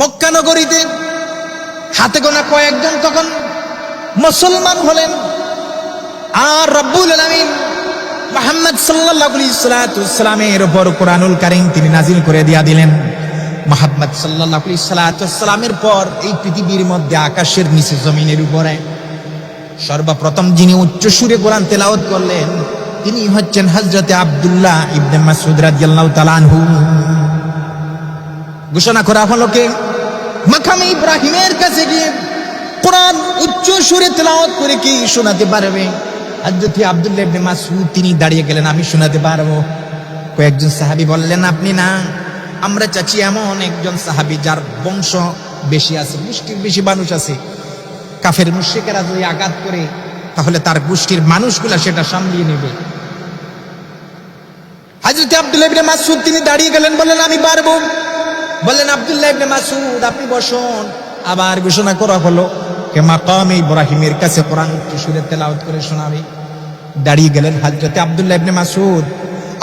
মক্কা নগরীতে হাতে গোনা কয়েকজন তখন মুসলমান হলেন। আর রব্বুল আলামিন মোহাম্মদ সাল্লামের উপর কোরআনুল কারীম তিনি নাজিল করে দিয়া দিলেন। মোহাম্মদ আলাইহি পর এই পৃথিবীর মধ্যে আকাশের নিচে জমিনের উপরে সর্বপ্রথম যিনি উচ্চ সুরে কোরআন তেলাওয়াত করলেন, তিনি হচ্ছেন হযরতে আব্দুল্লাহ ইবনে মাসউদ রাদিয়াল্লাহু তাআলা আনহু। ঘোষণা করা হলো কে? মাকামে ইব্রাহিমের কাছে গিয়ে কোরআন উচ্চ সুরে তেলাওয়াত করে কি শোনাতে পারবে? হযরত আব্দুল্লাহ ইবনে মাসউদ তিনি দাঁড়িয়ে গেলেন, আমি শোনাতে পারব। কয়েকজন সাহাবী বললেন, আপনি না, আমরা চাচ্ছি এমন একজন সাহাবী যার বংশ বেশি আছে গোষ্ঠীর বেশি মানুষ আছে। কাফের মুশরিকেরা যদি আঘাত করে, তাহলে তার গোষ্ঠীর মানুষগুলা সেটা সামলিয়ে নেবে। হাজরত আব্দুল্লাহ ইবনে মাসউদ তিনি দাঁড়িয়ে গেলেন, বললেন, আমি পারব। বললেন আব্দুল্লাহ ইবনে মাসুদ আপনি বসুন। আবার ঘোষণা করা হলো কে মাকাম ইব্রাহিমের কাছে কোরআন সুরে তেলাওয়াত করে শোনাবে। দাঁড়িয়ে গেলেন হযরত আব্দুল্লাহ ইবনে মাসুদ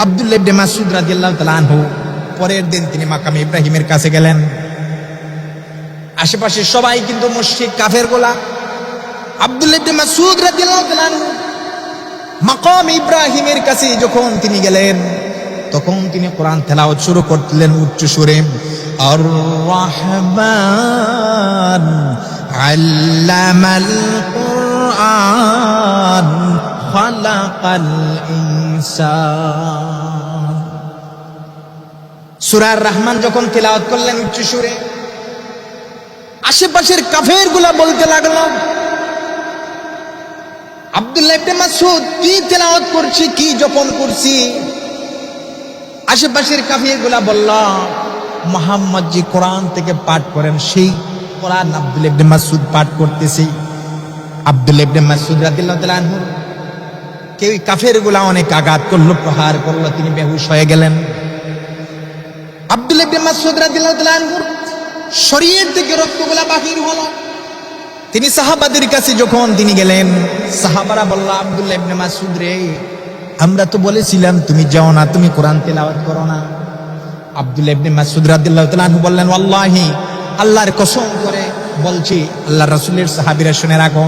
আব্দুল্লাহ ইবনে মাসুদ রাদিয়াল্লাহু তাআলা আনহু, পরের দিন তিনি মাকাম ইব্রাহিমের কাছে গেলেন। আশেপাশে সবাই কিন্তু মুশরিক, কাফের গোলা আব্দুল্লাহ ইবনে মাসউদ রাদিয়াল্লাহু তাআলা আনহু মাকাম ইব্রাহিমের কাছে যখন তিনি গেলেন তখন তিনি কোরআন তেলাওয়াত শুরু করলেন উচ্চ সুরে আর রহমান রহমান যখন তেলাওয়াত করলেন উচ্চ সুরে, আশেপাশের কাফেরগুলা বলতে লাগল, আব্দুল্লাহ মাসউদ কি তেলাওয়াত করছি, কি জপন করছি? আশেপাশের কাফিরগুলা বলল মোহাম্মদ যে কোরআন থেকে পাঠ করেন, সেই কোরআন আব্দুল ইবনে মাসউদ পাঠ করতেছে। আব্দুল ইবনে মাসউদ রাদিয়াল্লাহু কেউ কাফেরগুলা অনেক আঘাত করল, প্রহার করল, তিনি বেহুশ হয়ে গেলেন। আব্দুল ইবনে মাসউদ রাদিয়াল্লাহু শরীর থেকে রক্তগুলা বাহির হলো। তিনি সাহাবাদের কাছে যখন তিনি গেলেন, সাহাবারা বলল আব্দুল্লাহ ইবনে মাসউদ রে আমরা তো বলেছিলাম, তুমি যাও না, তুমি কোরআন তেলাওয়াত করো না। আব্দুল্লাহ ইবনে মাসউদ রাদিয়াল্লাহু তাআলা বললেন, ওয়াল্লাহি, আল্লাহর কসম করে বলছি, আল্লাহ রাসূলের সাহাবীরা শুনে রাখো।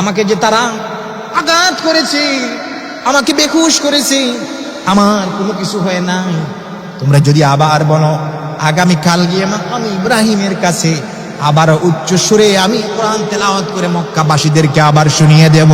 আমাকে যে তারা আঘাত করেছে, আমাকে বেহুশ করেছে, আমার কোনো কিছু হয় নাই। তোমরা যদি আবার বলো আগামী কাল গিয়ে আমি ইব্রাহিমের কাছে আবার উচ্চ সুরে আমি কোরআন তেলাওয়াত করে মক্কাবাসীদেরকে আবার শুনিয়ে দেব।